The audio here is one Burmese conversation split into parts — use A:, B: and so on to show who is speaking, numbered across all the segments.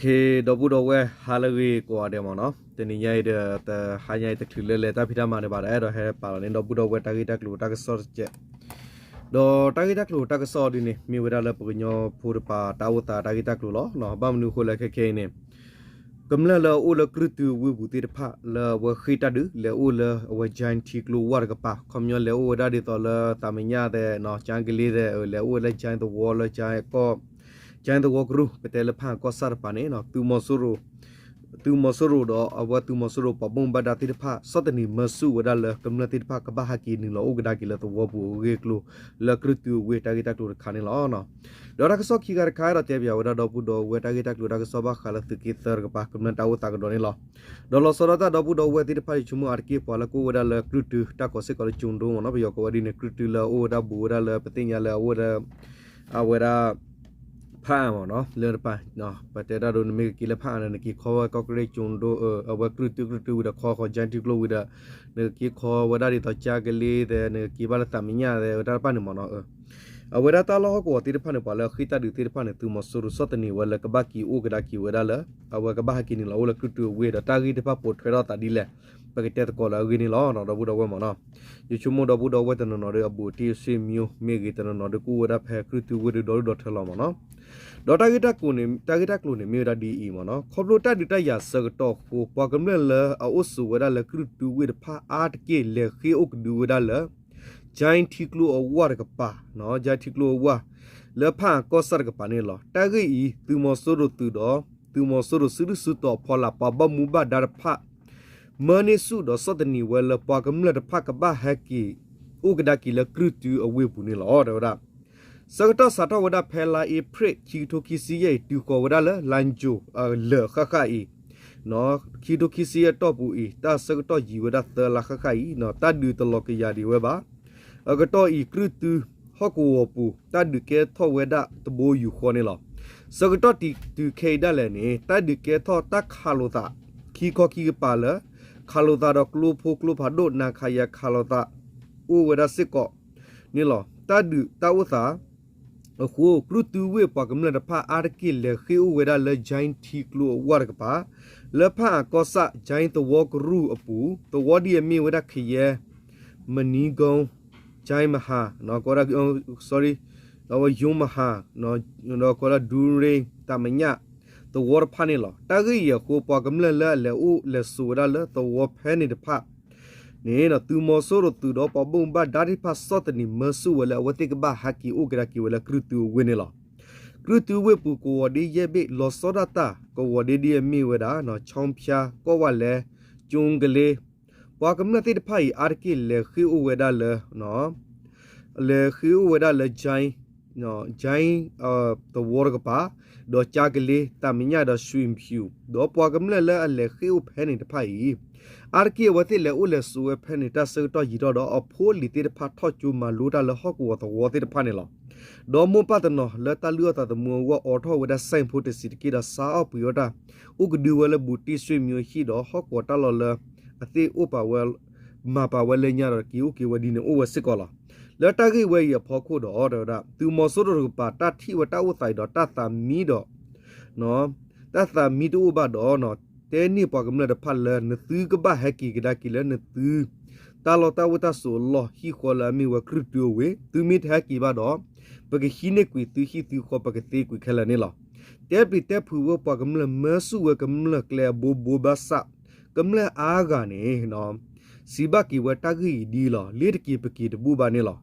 A: เคดอบุดอเวฮาลวีกว่าเดมอเนาะตนี่ใหญ่เดแต่หายใหญ่ตะถือเลเลตาพิดามาเดบาดเอดอเฮปาลเนดอบุดอเวตากิตากลูตากสอดเจดอตากิตากลูตากสอดดินี่มีเวลาเลปกญอพูดปาตาวตาตากิตากลูเนาะเนาะบามนูโคเลเคเคเนี่ยกำลังเลอุลกรุตูวบุติรพะเลวขีตาดือเลอุลวจันทีกลูวารกปะคำยนเลอุดาดิตอเลตามิญาเดเนาะจังกิลีเดเลอุลจันตัววอลจันก็ ကရူပတဲလဖန်ကောဆာပါနေနော်တူမဆူရူတူမဆူရူတော့အဝတူမဆူရူပပုံဘဒတိတဖစတနီမဆူဝဒါလကမ္လတိတဖကဘာဟာကီနီလောဂဒါကီလတဝဘူရေကလူလကရတူဝေတာဂီတာတူခါနေလောနော်ဒေါ်ရကဆော့ခီကရခါရတဲ့ပြဝဒါတော့ဘူးတော့ဝေတာဂီတာလူရကဆောဘာခါလသကီသရကပါကမ္လတာဝတာကဒေါ်နေလောဒေါ်လောဆောရတာတော့ဘူးတော့ဝေတိတဖချူမအာကီပေါ်လကိုဝဒါလကရတူတာကိုစကောလချွန်ဒုံနော်ဘယောကဝဒီနေကရတူလအိုဒါဘူဒါလပတင်ညာလဝဒါအဝဒါ ဖာမနော်လေပါနော်ပတေတာဒိုနမီကီလဖာနနကီခေါ်ကောကရေချွန်ဒိုအဝကရတူကရတူဝဒါခေါ်ခေါ်ဂျန်တီကလိုဝဒါနကီခေါ်ဝဒါဒီတော့ချာကလေးတဲ့နကီဘာလသမညာတဲ့ဒါပါနေမနော်အဝရတာလောကိုတိရဖာနေပါလခိတာဒီတိရဖာနေသူမဆူရစတနီဝလကဘကီအိုကဒါကီဝဒါလအဝကဘကီနီလောလကတူဝေဒတာဂီတဖပိုထွေတော့တာဒီလေ ပကတဲ့ကောလာဂီနီလောနော်တော့ဘူးတော့ဝဲမနော်ယချုမတော့ဘူးတော့ဝဲတနော်ရအဘူတီစီမျိုးမေဂီတနော်ဒကူဝဒါဖဲကတူဝေဒတော်တော်ထလောမနော်ဒေါ်တာဂီတာကိုနေတာဂီတာကလိုနေမြေဒါဒီအီမနော်ခေါပလိုတက်ဒီတက်ရစကတော့ကိုပွားကမလဲအိုဆူဝဒါလကတူဝေဒဖာအာတကေလေခေအိုကဒူဝဒါလဂျိုင်းတီကလိုအဝါရကပါနော်ဂျိုင်းတီကလိုဝါလေဖာကောဆာကပါနေလောတာဂီအီသူမဆိုရတူတော့သူမဆိုရစရစတော့ဖောလာပဘမူဘဒါဖာ မနီစုတော့စတနီဝဲလပွားကမလဲတဖကဘာဟကီဥကဒါကီလကရတူအဝေပူနေလောတော့ဒါစကတစတာဝဒဖဲလာအပရချီတိုကီစီရဲ့တူကောဝဒလလန်ဂျိုလေခခအီနော်ခီတိုကီစီရဲ့တော့ပူအီတာစကတဂျီဝဒသလာခခအီနော်တဒူတလောကယာဒီဝဲပါအကတော့ဤကရတူဟကောဝပူတဒူကဲထောဝဲဒတဘိုယူခေါ်နေလောစကတတီတူခေဒလည်းနေတဒူကဲထောတခါလိုတာခီခေါ်ခီပါလ ခါလိုတာတော့ကလူဖိုကလူဖာဒိုနာခါယခါလိုတာဥဝဒစစ်ကောနေလောတဒူတဝသာအခုကလူတူဝေပကမလတဖာအာရကိလေခိဝေဒလေဂျိုင်းတီကလူဝါရကပါလေဖာကောဆာဂျိုင်းတဝကရူအပူတဝဒီယမီဝဒခယေမနီကုံဂျိုင်းမဟာနော်ကောရ sorry တော့ယုံမဟာနော်နော်ကောရဒူရိတမညာ တဝရဖာနေလောတဂိယကိုပကမလလေလေဥလေဆူရလေတဝဖဲနေတဖာနေနော်သူမောဆိုရသူတော့ပဘုံဘဒါဒီဖာစောတနီမဆူဝလေဝတိကဘာဟာကီဥဂရာကီဝလေကရတူဝင်းနေလောကရတူဝေပူကိုဝဒီယေဘေလောစောဒတာကိုဝဒီဒီမီဝဒါနော်ချောင်းဖြာကိုဝလေကျုံကလေးပွာကမနတိတဖိုင်အာကီလေခီဥ ဝဒါလေနော်လေခီဥဝဒါလေဂျိုင်းနော်ဂျိုင်းအာတဝရကပါဒေါ်ချာကလေးတမညာဒေါ်ဆွင်ဖြူဒေါ်ပွာကမလေလေအလေခီဥဖဲနေတဖိုင်အာကီဝတိလေဥလေဆူဝဖဲနေတာဆတော့ရီတော့အဖိုးလီတေတဖတ်ထော့ချူမလူတာလဟော့ကူဝတဝတိတဖာနေလောဒေါ်မပတ်တနော်လတလူတာတမဝအော်ထောဝဒဆိုင်ဖို့တစီကီဒါစာအပူယတာဥကဒူဝ လဘူတီဆွေမျိုးရှိတော့ဟော့ကောတလောလအသေးဥပါဝဲမပါဝဲလေညာရကီဥကီဝဒီနေဥဝစစ်ကောလာလတကိဝဲရဖောခုတော့တော့ဒါသူမောဆိုတော့ပါတတိဝတဝဆိုင်တော့တသမီတော့နော်တသမီတို့ဘတော့နော်တဲနိပကမလဒဖလနသူကဘဟကီကဒါကီလနသူတာလောတာဝတာဆိုလောဟီခေါ်လာမီဝကရတူဝေသူမိထကီဘာတော့ပကခိနေကွီသူဟီသူခေါ်ပကတိကွီခလနေလောတဲပီတဲဖူဝပကမလမဆူဝကမလကလေဘူဘူဘာဆာကမလအာဂာနေနော်စီဘကီဝတာဂီဒီလောလေတကီပကီတဘူဘာနေလော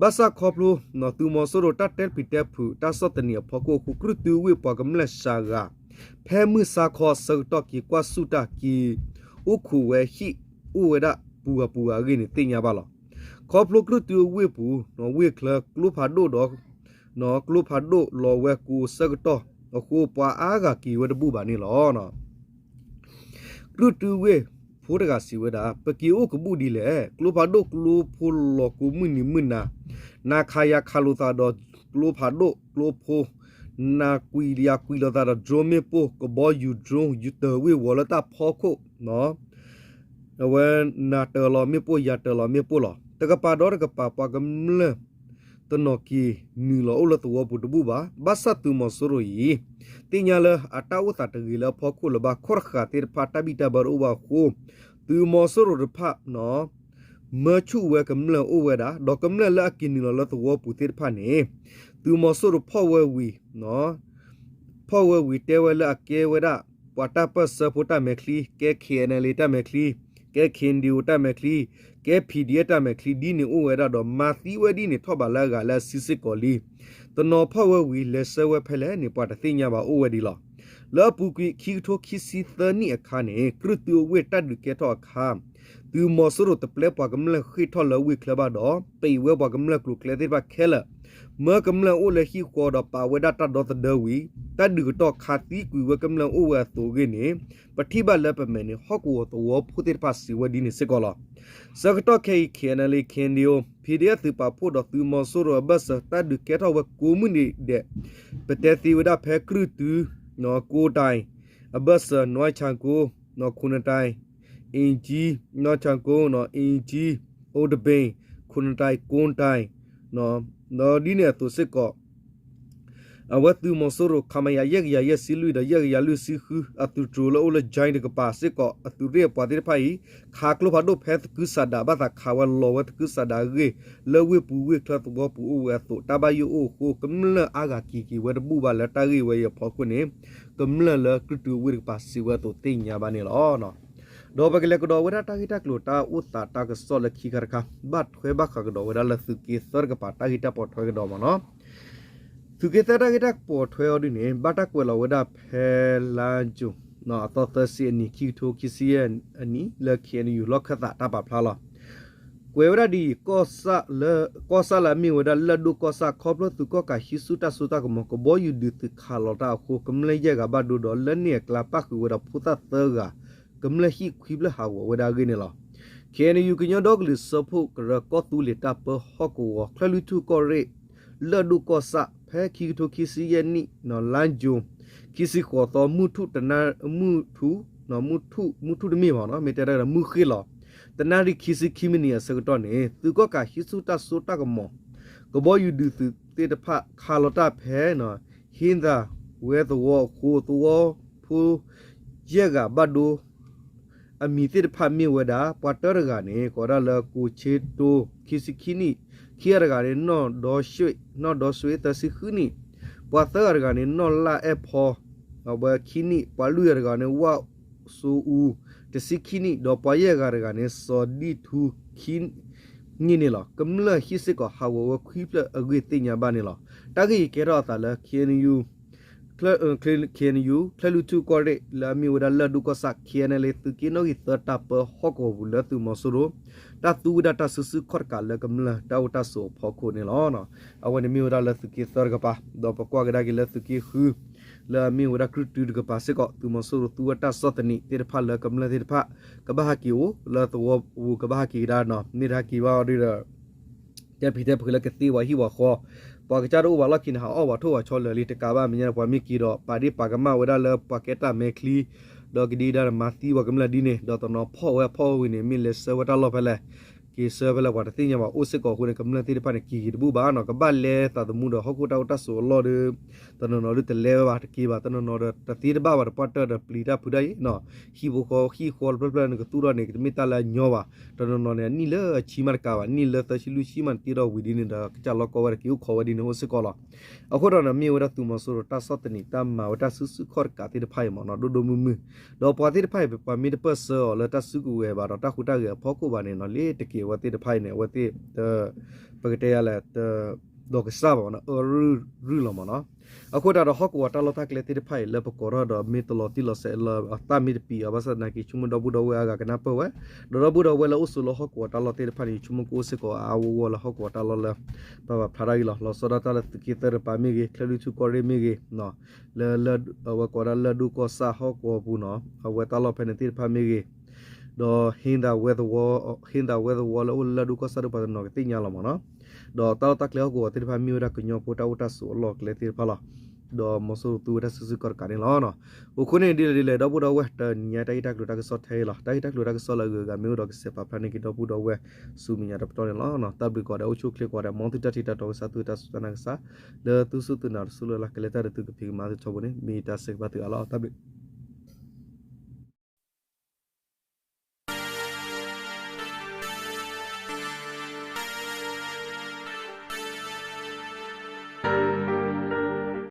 A: ဘာစာခေါပလိုနော်သူမောဆိုရတတဲပီတဲဖူတာစောတနီဖကိုခုကရတူဝေပကမလရှာဂါဖဲမှုစာခေါ်စေတော့ကီကွာစုတာကီဥခုဝဲဟိဥဝဒပူပူအကိနေတင်ညာပါလောခေါပလိုကရတူဝေပူနော်ဝေကလကလုဖာဒိုတော့နော်ကလုဖာဒိုလောဝဲကူစကတော့အခုပွာအားကကီဝဒပူပါနေလောနော်ကရတူဝေ ဖိုးတကစီဝဒါပကီအိုကဘူးဒီလေကလုဖာဒိုကလုဖိုလောကူမနီမနာနာခါယာခါလူတာတော့ကလုဖာဒိုကလုဖိုနာကွီလျာကွီလတာဒရိုမေပိုကဘောယူဒရုံယူတဝေဝလတာဖောခုနော်ဝဲနာတလောမေပိုယာတလောမေပိုလောတကပါတော့တကပါပကမလ တနောကီနီလောအလတဝပုတဘူဘာဘာစတူမဆိုရိုယီတင်ညာလအတာဝတာတဂီလဖောခုလဘခေါရခါတေဖာတဘီတဘရူဘာခုတူမဆိုရိုရဖနော်မချူဝဲကမလအိုဝဲတာဒေါကမလလာကီနီလောလတဝပုတေဖာနေတူမဆိုရိုဖောဝဲဝီနော်ဖောဝဲဝီတဲဝဲလာကေဝဲတာပဝတာပစဖူတာမက်ခလီကဲခေနလီတာမက်ခလီ ကဲခင်ဒီယိုတာမက်ခလီကဲဖီဒီယတာမက်ခလီဒီနေအိုဝဲတာတော့မာသီဝဲဒီနေထော့ပါလာကလာစစ်စစ်ကောလီတနော်ဖောဝဲဝီလက်ဆဝဲဖဲလဲနေပွားတသိညာပါအိုဝဲဒီလောလောပူကွီခီထိုခီစီသနီအခါနေကရတူဝဲတတ်ဒုကေတော့အခါ သူမောဆရတပလက်ပွားကမလခိထော်လဝီကလဘတော့ပေဝဲပွားကမလကလုကလေတဲ့ပါခဲလာเมื่อกำลังโอเลฮีควอดปาเวดาตัดดอตเดวีตัดดูตอคาติกุยเวกำลังโอเวตัวเกนี่ปฏิบัติเลปเมนี่ฮอกวตัวพุติปัสสิวดีนี่สิกอลสกตอเคเคนเลเคนดิโอพีเดียตือปาพูดอตือมอโซโรบัสตัดดูเกทอเวกูมุนี่เดปเตติเวดาเพครุตูนอกูไตอบัสนอยชังกูนอคุณไต အင်ဂျီနော်ချန်ကိုနော်အင်ဂျီအိုဒဘိန်ခွန်တိုင်ကွန်တိုင်နော်နော်ဒီနေသူစစ်ကောအဝတ်သူမဆိုရခမယရက်ရရက်စီလူဒရက်ရလူစီခူအတူထူလောလဂျိုင်းဒကပါစစ်ကောအတူရဲပွားတဲ့ဖိုင်ခါကလိုဖာဒိုဖက်ကုဆာဒါဘာသာခါဝလောဝတ်ကုဆာဒါရေလဝေပူဝေခလတ်ဘောပူဝဲဆိုတဘယိုခိုကမလအာဂါကီကီဝဲဘူဘာလတာရီဝဲရဖောခုနေကမလလကတူဝေပါစီဝဲတော့တင်ညာပါနေလောနော် ဒေါ်ဘကလေကဒေါ်ဝရတာဂီတာကလိုတာဥတာတာကစောလခိခရခဘတ်ခွေဘခကဒေါ်ဝရလစုကီစရကပါတာဂီတာပေါ်ထွေကဒေါ်မနော်သူကေတာဂီတာပေါ်ထွေအော်ဒီနေဘတ်တကွယ်လဝဒဖဲလာဂျူနော်အတော်သစီနီခီထိုခီစီယန်အနီလခိနီယူလောက်ခတာတာပါဖလာလာကွယ်ဝရဒီကောဆာလကောဆာလာမီဝဒလဒုကောဆာခေါပလသူကောကဟိစုတာစုတာကမကဘောယူဒီတခါလောတာခုကမလေရကဘဒုဒေါ်လနေကလာပတ်ကူဝဒဖူတာသဂါ ကမလဟိခိဘလဟာဝဝဒါဂိနေလောခဲနယူကညဒေါဂလစ်ဆဖုကရကောတူလီတပ်ပဟကူဝခလူတူကောရေလဒုကောဆာဖဲခီတိုခီစီယနီနော်လန်ဂျုံခီစီကောတော်မှုထုတနာမှုထုနော်မှုထုမှုထုတမေပါနော်မေတရရမှုခေလောတနာရီခီစီခီမနီယစကတော့နေသူကောကဟီစုတဆိုတကမောကဘောယူဒူသူတေတဖခါလတာဖဲနော်ဟင်းသာဝဲသဝကိုသဝဖူရက်ကဘတ်ဒို အမီတိဖာမီဝဒါပတ်တရကနေကောရလကူချေတိုခိစခိနီခိရကနေနော်ဒေါ်ရွှေနော်ဒေါ်ဆွေတစီခုနီပတ်တရကနေနော်လာအဖောအဘခိနီပလူရကနေဝါဆူဦးတစီခိနီဒေါ်ပယေကရကနေစောဒီထူခိညနေလာကမ္လဟိစကဟာဝဝခွိပလအဂွေတင်ညာဘာနေလာတဂီကေရတာလခေနယူ คลคลเคนยูคลลุตุกอเรลามีวดาลดุกอสักเคนเลตุกิโนกิตตาเปฮอกอบุลตุมอสุโรตาตูดาตาสุสุขอดกาลกำลาตาวตาโสพอโคเนลอนะอวันมีวดาลตุกิสรกปาดอปกวากดากิลตุกิคือลามีวดาครุตุกปาเสกอตุมอสุโรตูตาสตนิเตรพาลกำลาเตรพากบะฮากิโอลาตัววูกบะฮากิดานะนิรากิวาดิระแต่พี่แต่เพื่อละกติวาฮิวาคอ ปากจารุวาลกินหาอวาทัวชอลลิตกาบามิญาปามิกีดอปาดิปากมาวดาเลปาเกตาเมคลีดอกดีดามาตีวากมลาดีเนดอตนอพ่อเวพ่อวินเมิเลสวดาลอเพลกีเซเวลาวาติญามาอุสกอคุนกมลาติปานกีกิบูบานอกบาเลต ကေဆဘလဝတ်တိညမအိုစကောခုနေကမလတိပနကီဒဘူဘာနောကဘလေတာဒမှုဒဟကုတောတဆောလောဒတနနောဒတလေဘာတကီဘာတနနောဒတတိဒဘာဝပတဒပလီတာဖုဒိုင်နောဟီဘခောဟီခောဘလဘလနကတူရနေကမီတလာညောဘာတနနောနေနီလချီမကာဘာနီလတရှိလူရှိမန်တီရဝီဒီနေဒကချလောကောဝရကီခောဝဒီနောစကောလာအခုတော့နမီဝရတူမဆောတဆတ်တနီတမ္မာဝတဆုစုခောကာတိဒဖိုင်မနောဒဒမူမူဒောပတိဒဖိုင်ပမီဒပဆောလတဆုကူဝေဘာတော့တခုတကေဖောကုဘာနေနောလေတကီဝတိတဖိုင်နေဝတိတပကတေရလက်တဒုကစားပါနော်ရူရူလမနော်အခုတော့ဟော့ကွာတလတာကလေတိဖိုင်လပကောရတော့မီတလတိလဆဲလအတာမီပီအဘဆနာကီချုမဒဘူဒဝဲအကကနာပဝဲဒရဘူဒဝဲလဥဆလဟော့ကွာတလတိဖိုင်ချုမကိုစကောအာဝဝလဟော့ကွာတလလပပဖရာဂီလလဆရတာလတကီတရပါမီဂီခလူချူကောရီမီဂီနော်လလဝကောရလဒုကောဆာဟော့ကွာဘူးနော်အဝဲတလဖနေတိဖာမီဂီတော့ဟင်းဒါဝဲသဝဟင်းဒါဝဲသဝလဥလဒုကော ဆာရပါနော်တိညာလမနော်တော့တောက်တက်လေကိုတိဖာမီရကညောပူတာဥတာဆူလောကလေတိဖာလာဒေါ်မဆူတူရဆူဆူကောကာနေလောနော်အခုနေဒီလေတော့ဘူးတော့ဝဲတညတိုက်တက်လို့တက်ဆော့ထဲလားတိုက်တက်လို့တက်ဆော့လာကမျိုးတော့စပါဖနိကတော့ဘူးတော့ဝဲစူမီညာတော့တော်နေလောနော်တပ်ပြီးကောတဲ့အချိုကလစ်ကောတဲ့မွန်တီတက်တီတက်တော့စတူတက်စနကစားလေသူစုတူနာဆူလာကလေတာတူကပိမာချဘနေမီတာစက်ပါတူအလားတပ်ပြီး